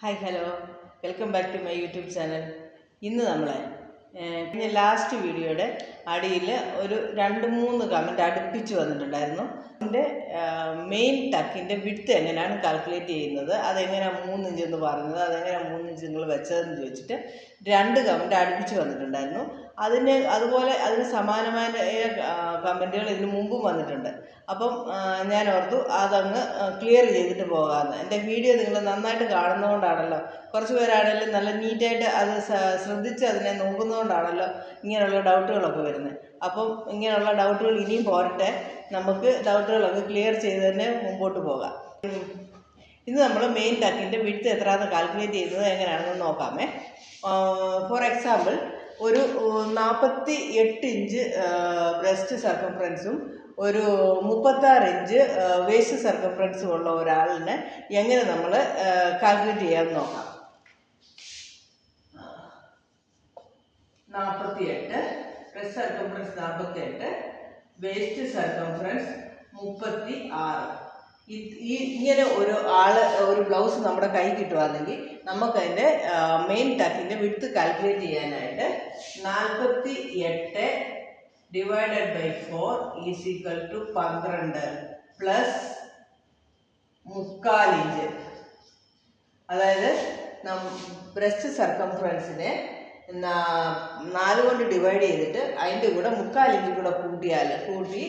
Hi hello welcome back to my YouTube channel ഇന്ന് കഴിഞ്ഞ last വീഡിയോയുടെ അടിയിൽ ഒരു രണ്ട് മൂന്ന് കമന്റ് അടുപ്പിച്ച് വന്നിട്ടുണ്ടായിരുന്നു. അതിന്റെ മെയിൻ ടക്കിന്റെ വിഡ്ത്ത് എങ്ങനെയാണ് കാൽക്കുലേറ്റ് ചെയ്യുന്നത് അതെങ്ങനെയാണ് മൂന്നിഞ്ച് എന്ന് പറഞ്ഞത് അതെങ്ങനെയാണ് മൂന്നിഞ്ച് നിങ്ങൾ വെച്ചതെന്ന് ചോദിച്ചിട്ട് രണ്ട് കമന്റ് അടുപ്പിച്ച് വന്നിട്ടുണ്ടായിരുന്നു. അതിന് അതുപോലെ അതിന് സമാനമായ കമന്റുകൾ ഇതിന് മുമ്പും വന്നിട്ടുണ്ട്. അപ്പം ഞാൻ ഓർത്തു അതങ്ങ് ക്ലിയർ ചെയ്തിട്ട് പോകാമെന്ന്. എന്റെ വീഡിയോ നിങ്ങൾ നന്നായിട്ട് കാണുന്നതുകൊണ്ടാണല്ലോ. കുറച്ച് പേരാണെങ്കിലും നല്ല നീറ്റായിട്ട് അത് ശ്രദ്ധിച്ച് അതിനെ നോക്കുന്നതുകൊണ്ടാണല്ലോ ഇങ്ങനെയുള്ള ഡൗട്ടുകളൊക്കെ വരുന്നത് അപ്പം ഇങ്ങനെയുള്ള ഡൗട്ടുകൾ ഇനിയും പോരട്ടെ. നമുക്ക് ഡൗട്ടുകളൊക്കെ ക്ലിയർ ചെയ്ത് തന്നെ മുമ്പോട്ട് പോകാം. ഇന്ന് നമ്മൾ മെയിൻ ടക്കിന്റെ വിഡ്ത്ത് എത്രയാണെന്ന് കാൽക്കുലേറ്റ് ചെയ്യുന്നത് എങ്ങനെയാണെന്ന് നോക്കാമേ. ഫോർ എക്സാമ്പിൾ ഒരു നാൽപ്പത്തി എട്ട് ഇഞ്ച് ബ്രസ്റ്റ് സർക്കംഫറൻസും ഒരു മുപ്പത്താറ് ഇഞ്ച് വേസ്റ്റ് സർക്കംഫറൻസും ഉള്ള ഒരാളിന് എങ്ങനെ നമ്മൾ കാൽക്കുലേറ്റ് ചെയ്യാമെന്ന് നോക്കാം. നാൽപ്പത്തി എട്ട് ബ്രസ്റ്റ് സർക്കംഫറൻസ് നാൽപ്പത്തി എട്ട് വേസ്റ്റ് സർക്കംഫറൻസ് മുപ്പത്തി ആറ് ഈ ഇങ്ങനെ ഒരു ആൾ ഒരു ബ്ലൗസ് നമ്മുടെ കൈ കിട്ടുവാണെങ്കിൽ നമുക്കതിന്റെ മെയിൻ ടക്കിന്റെ വിടുത്ത് കാൽക്കുലേറ്റ് ചെയ്യാനായിട്ട് നാൽപ്പത്തി എട്ട് divided by four is equal to പന്ത്രണ്ട് പ്ലസ് മുക്കാൽ ഇഞ്ച് അതായത് നം ബ്രസ്റ്റ് സർക്കംഫറൻസിനെ നാല് കൊണ്ട് ഡിവൈഡ് ചെയ്തിട്ട് അതിന്റെ കൂടെ മുക്കാലിന്റെ കൂടെ കൂട്ടിയാൽ കൂട്ടി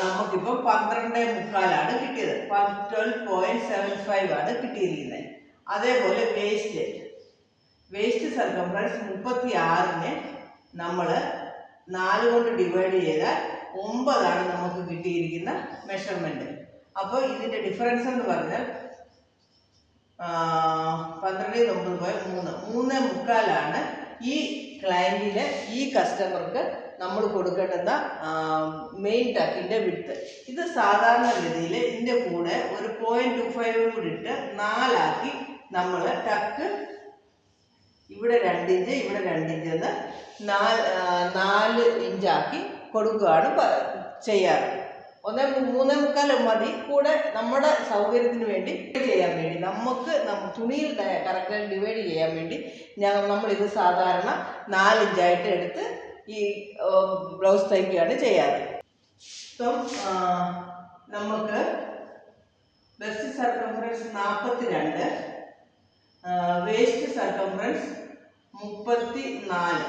നമുക്കിപ്പം പന്ത്രണ്ട് മുക്കാലാണ് കിട്ടിയത്. ട്വൽവ് പോയിന്റ് സെവൻ ഫൈവ് ആണ് കിട്ടിയിരിക്കുന്നത്. അതേപോലെ വേസ്റ്റ് വേസ്റ്റ് സർക്കംഫറൻസ് മുപ്പത്തി ആറിന് നമ്മൾ നാല് കൊണ്ട് ഡിവൈഡ് ചെയ്താൽ ഒമ്പതാണ് നമുക്ക് കിട്ടിയിരിക്കുന്ന മെഷർമെന്റ് അപ്പോൾ ഇതിന്റെ ഡിഫറൻസ് എന്ന് പറഞ്ഞാൽ പന്ത്രണ്ട് ഒമ്പത് പോയി മൂന്ന് മൂന്ന് മുക്കാലാണ് ഈ ക്ലയന്റിന് ഈ കസ്റ്റമർക്ക് നമ്മൾ കൊടുക്കേണ്ടുന്ന മെയിൻ ടക്കിന്റെ വിട്ത് ഇത് സാധാരണ ഗതിയിൽ ഇതിന്റെ കൂടെ ഒരു പോയിന്റ് ടു ഫൈവ് കൂടി ഇട്ട് നാലാക്കി നമ്മൾ ടക്ക് ഇവിടെ രണ്ട് ഇഞ്ച് ഇവിടെ രണ്ട് ഇഞ്ച് എന്ന് നാല് നാല് ഇഞ്ചാക്കി കൊടുക്കുകയാണ് ചെയ്യാറ്. ഒന്നേ മൂന്നേ മുക്കാൽ മതി. കൂടെ നമ്മുടെ സൗകര്യത്തിന് വേണ്ടി ചെയ്യാൻ വേണ്ടി. നമുക്ക് തുണിയിൽ കറക്റ്റായി ഡിവൈഡ് ചെയ്യാൻ വേണ്ടി ഞങ്ങൾ നമ്മളിത് സാധാരണ നാലിഞ്ചായിട്ട് എടുത്ത് ഈ ബ്ലൗസ് തയ്ക്കുകയാണ് ചെയ്യാറ്. ഇപ്പം നമുക്ക് ബെസ്റ്റ് സർക്കംഫറൻസ് നാൽപ്പത്തി രണ്ട് വേസ്റ്റ് സർക്കംഫറൻസ് മുപ്പത്തി നാല്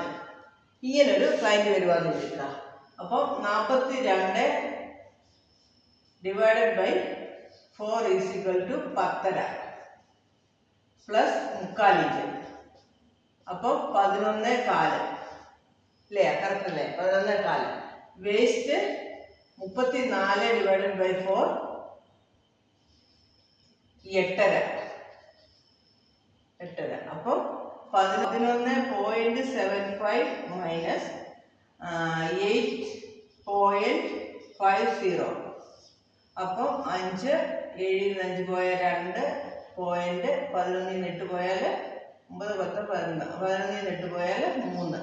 ഇങ്ങനൊരു ക്ലയന്റ് വരുവാന്ന് വിളിക്കുക അപ്പം നാൽപ്പത്തി രണ്ട് divided by four is equal to പത്തര. പ്ലസ് മുക്കാൽ ഇഞ്ച്. അപ്പോൾ പതിനൊന്ന് കാൽ. അല്ലേ കറക്റ്റ് അല്ലേ പതിനൊന്ന് കാൽ. വേസ്റ്റ് മുപ്പത്തി നാല് ഡിവൈഡഡ് ബൈ ഫോർ എട്ടര. എട്ടര. അപ്പോൾ പതിനൊന്ന് point seven five minus eight point five zero അപ്പം അഞ്ച് ഏഴിൽ നിന്ന് അഞ്ച് പോയാൽ രണ്ട് പോയിന്റ് പതിനൊന്നിൽ നിന്ന് എട്ട് പോയാൽ ഒമ്പത് പത്ത് പതിനൊന്ന്. പതിനൊന്നിൽ നിന്ന് എട്ട് പോയാൽ മൂന്ന്.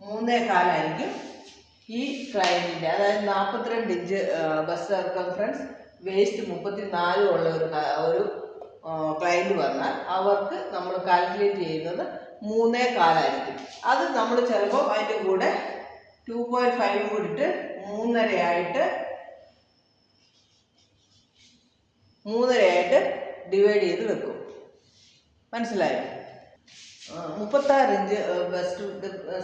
മൂന്നേ കാലായിരിക്കും ഈ ക്ലയന്റിന്റെ അതായത് നാൽപ്പത്തിരണ്ട് ഇഞ്ച് ബസ് സർക്കംഫറൻസ് വേസ്റ്റ് മുപ്പത്തി നാലും ഉള്ള ഒരു ഒരു ക്ലയന്റ് വന്നാൽ അവർക്ക് നമ്മൾ കാൽക്കുലേറ്റ് ചെയ്യുന്നത് മൂന്നേ കാലായിരിക്കും. അത് നമ്മൾ ചിലപ്പോൾ അതിന്റെ കൂടെ ടു പോയിന്റ് ഫൈവ് കൂടിയിട്ട് മൂന്നരയായിട്ട് മൂന്നരയായിട്ട് ഡിവൈഡ് ചെയ്ത് വെക്കും. മനസ്സിലായോ? മുപ്പത്താറ് ഇഞ്ച് ബെസ്റ്റ്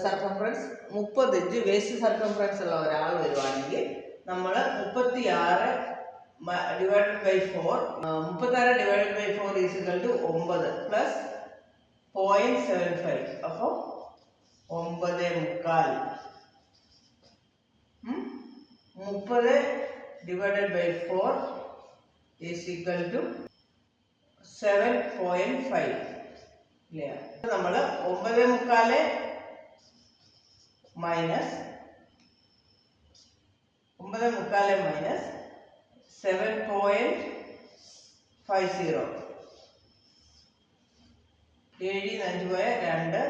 സർക്കംഫറൻസ് മുപ്പത് ഇഞ്ച് വേസ്റ്റ് സർക്കംഫറൻസ് ഉള്ള ഒരാൾ വരുവാണെങ്കിൽ നമ്മൾ മുപ്പത്തി ആറ് ഡിവൈഡഡ് ബൈ ഫോർ മുപ്പത്താറ് divided by four is equal to ഒമ്പത് പ്ലസ് പോയിന്റ് സെവൻ ഫൈവ് അപ്പോൾ ഒമ്പത് മുക്കാൽ? മുപ്പത് divided by four is equal to seven point five ഇല്ലേ നമ്മൾ ഒമ്പത് മുക്കാൽ മൈനസ് ഒമ്പത് മുക്കാൽ minus seven point five zero ഏഴ് അഞ്ച് പോയ രണ്ട്.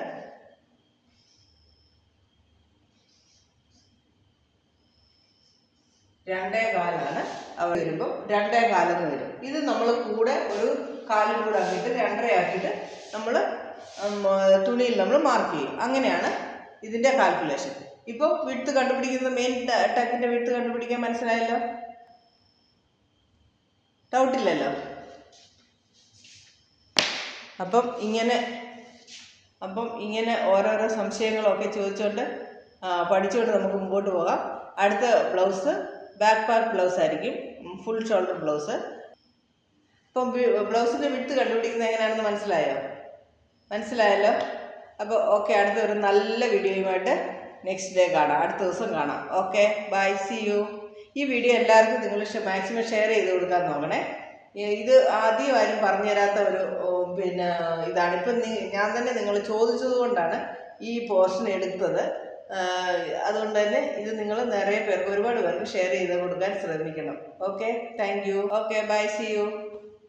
രണ്ടേ കാലാണ് അവർ വരുമ്പോൾ രണ്ടേ കാലെന്ന് വരും. ഇത് നമ്മൾ കൂടെ ഒരു കാലും കൂടെ ആക്കിയിട്ട് രണ്ടര ആക്കിയിട്ട് നമ്മൾ തുണിയിൽ നമ്മൾ മാർക്ക് ചെയ്യും. അങ്ങനെയാണ് ഇതിന്റെ കാൽക്കുലേഷൻ ഇപ്പോൾ വിട്ട് കണ്ടുപിടിക്കുന്ന മെയിൻ ടക്കിന്റെ വിട്ട് കണ്ടുപിടിക്കാൻ മനസ്സിലായല്ലോ? ഡൗട്ടില്ലല്ലോ അപ്പം ഇങ്ങനെ അപ്പം ഇങ്ങനെ ഓരോരോ സംശയങ്ങളൊക്കെ ചോദിച്ചുകൊണ്ട് പഠിച്ചുകൊണ്ട് നമുക്ക് മുമ്പോട്ട് പോകാം. അടുത്ത ബ്ലൗസ് ബാക്ക് പാർട്ട് ബ്ലൗസ് ആയിരിക്കും. ഫുൾ ഷോൾഡർ ബ്ലൗസ് ഇപ്പം ബ്ലൗസിന്റെ വിട്ട് കണ്ടുപിടിക്കുന്നത് എങ്ങനെയാണെന്ന് മനസ്സിലായോ? മനസ്സിലായല്ലോ? അപ്പോൾ ഓക്കെ അടുത്ത ഒരു നല്ല വീഡിയോയുമായിട്ട് നെക്സ്റ്റ് ഡേ കാണാം. അടുത്ത ദിവസം കാണാം. ഓക്കെ ബൈ സി യു ഈ വീഡിയോ എല്ലാവർക്കും നിങ്ങൾ മാക്സിമം ഷെയർ ചെയ്ത് കൊടുക്കാൻ നോക്കണേ. ഇത് ആദ്യം ആരും പറഞ്ഞു തരാത്ത ഒരു പിന്നെ ഇതാണ്. ഇപ്പം ഞാൻ തന്നെ നിങ്ങൾ ചോദിച്ചത് കൊണ്ടാണ് ഈ പോർഷൻ എടുത്തത്. അതുകൊണ്ട് തന്നെ ഇത് നിങ്ങൾ നിറയെ പേർക്ക് ഒരുപാട് പേർക്ക് ഷെയർ ചെയ്ത് കൊടുക്കാൻ ശ്രമിക്കണം. Okay thank you okay bye see you